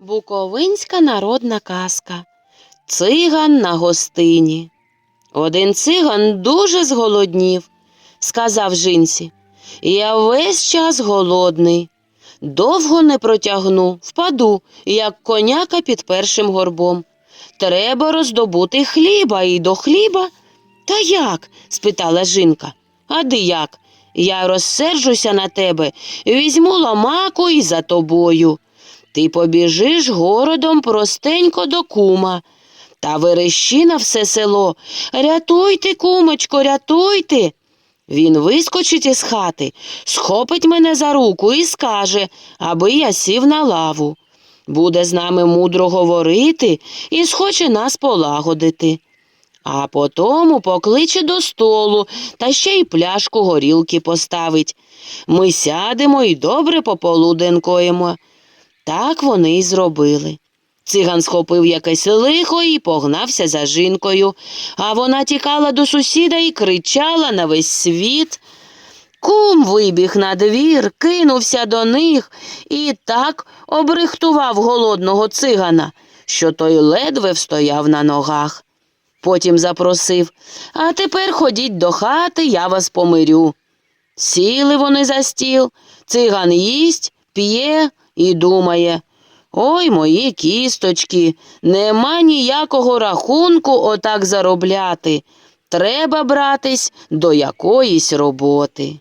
Буковинська народна казка. Циган на гостині. Один циган дуже зголоднів, сказав жінці. Я весь час голодний. Довго не протягну, впаду, як коняка під першим горбом. Треба роздобути хліба і до хліба. Та як? спитала жінка. А де як? Я розсержуся на тебе, візьму ломаку і за тобою. Ти побіжиш городом простенько до кума. Та верещи на все село. Рятуйте, кумочко, рятуйте. Він вискочить із хати, схопить мене за руку і скаже, аби я сів на лаву. Буде з нами мудро говорити і схоче нас полагодити. А потому покличе до столу та ще й пляшку горілки поставить. Ми сядемо і добре пополуденкуємо. Так вони й зробили. Циган схопив якесь лихо і погнався за жінкою, а вона тікала до сусіда і кричала на весь світ. Кум вибіг на двір, кинувся до них і так обрихтував голодного цигана, що той ледве встояв на ногах. Потім запросив А тепер ходіть до хати, я вас помирю. Сіли вони за стіл, циган їсть, п'є і думає. Ой, мої кісточки, нема ніякого рахунку отак заробляти. Треба братись до якоїсь роботи.